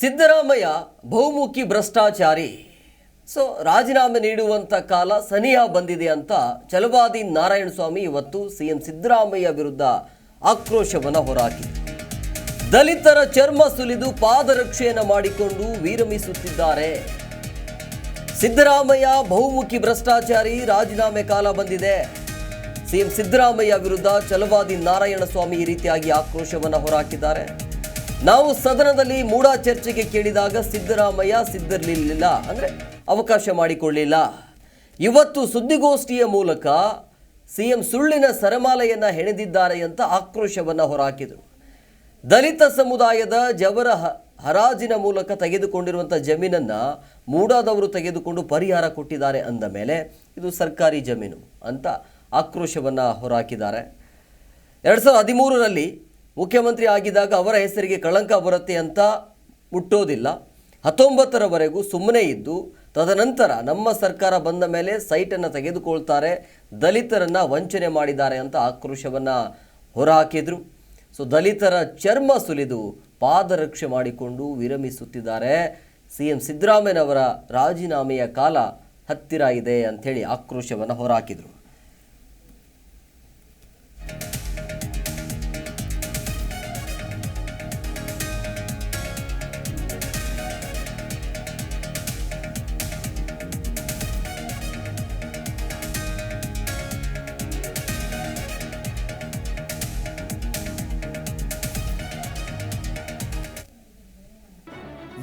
Siddaramaiah ಬಹುಮುಖಿ ಭ್ರಷ್ಟಾಚಾರಿ. So, ರಾಜೀನಾಮೆ ನೀಡುವಂಥ ಕಾಲ ಸನಿಹ ಬಂದಿದೆ ಅಂತ ಚಲವಾದಿ ನಾರಾಯಣಸ್ವಾಮಿ ಸ್ವಾಮಿ ಇವತ್ತು ಸಿಎಂ ಸಿದ್ದರಾಮಯ್ಯ ವಿರುದ್ಧ ಆಕ್ರೋಶವನ್ನು ಹೊರಹಾಕಿದರು ದಲಿತರ ಚರ್ಮ ಸುಲಿದು ಪಾದರಕ್ಷೆಯನ್ನು ಮಾಡಿಕೊಂಡು ವಿರಮಿಸುತ್ತಿದ್ದಾರೆ. ಸಿದ್ದರಾಮಯ್ಯ ಬಹುಮುಖಿ ಭ್ರಷ್ಟಾಚಾರಿ, ರಾಜೀನಾಮೆ ಕಾಲ ಬಂದಿದೆ. ಸಿಎಂ ಸಿದ್ದರಾಮಯ್ಯ ವಿರುದ್ಧ ಚಲವಾದಿ ನಾರಾಯಣಸ್ವಾಮಿ ಈ ರೀತಿಯಾಗಿ ಆಕ್ರೋಶವನ್ನು ಹೊರಹಾಕಿದ್ದಾರೆ ನಾವು ಸದನದಲ್ಲಿ ಮೂಢ ಚರ್ಚೆಗೆ ಕೇಳಿದಾಗ ಸಿದ್ದರಾಮಯ್ಯ ಸಿದ್ಧರಲಿಲ್ಲ ಅಂದರೆ ಅವಕಾಶ ಮಾಡಿಕೊಳ್ಳಿಲ್ಲ. ಇವತ್ತು ಸುದ್ದಿಗೋಷ್ಠಿಯ ಮೂಲಕ ಸಿಎಂ ಸುಳ್ಳಿನ ಸರಮಾಲೆಯನ್ನು ಹೆಣೆದಿದ್ದಾರೆ ಅಂತ ಆಕ್ರೋಶವನ್ನು ಹೊರಹಾಕಿದರು. ದಲಿತ ಸಮುದಾಯದ ಜವರ ಹರಾಜಿನ ಮೂಲಕ ತೆಗೆದುಕೊಂಡಿರುವಂಥ ಜಮೀನನ್ನು ಮೂಡಾದವರು ತೆಗೆದುಕೊಂಡು ಪರಿಹಾರ ಕೊಟ್ಟಿದ್ದಾರೆ ಅಂದ ಮೇಲೆ ಇದು ಸರ್ಕಾರಿ ಜಮೀನು ಅಂತ ಆಕ್ರೋಶವನ್ನು ಹೊರಹಾಕಿದ್ದಾರೆ. ಎರಡು ಸಾವಿರದ ಹದಿಮೂರರಲ್ಲಿ ಮುಖ್ಯಮಂತ್ರಿ ಆಗಿದ್ದಾಗ ಅವರ ಹೆಸರಿಗೆ ಕಳಂಕ ಬರುತ್ತೆ ಅಂತ ಮುಟ್ಟೋದಿಲ್ಲ. ಹತ್ತೊಂಬತ್ತರವರೆಗೂ ಸುಮ್ಮನೆ ಇದ್ದು, ತದನಂತರ ನಮ್ಮ ಸರ್ಕಾರ ಬಂದ ಮೇಲೆ ಸೈಟನ್ನು ತೆಗೆದುಕೊಳ್ತಾರೆ, ದಲಿತರನ್ನು ವಂಚನೆ ಮಾಡಿದ್ದಾರೆ ಅಂತ ಆಕ್ರೋಶವನ್ನು ಹೊರಹಾಕಿದರು. ಸೊ, ದಲಿತರ ಚರ್ಮ ಸುಲಿದು ಪಾದರಕ್ಷೆ ಮಾಡಿಕೊಂಡು ವಿರಮಿಸುತ್ತಿದ್ದಾರೆ ಸಿ ಎಂ ಸಿದ್ದರಾಮಯ್ಯನವರ ರಾಜೀನಾಮೆಯ ಕಾಲ ಹತ್ತಿರ ಇದೆ ಅಂಥೇಳಿ ಆಕ್ರೋಶವನ್ನು ಹೊರಹಾಕಿದರು.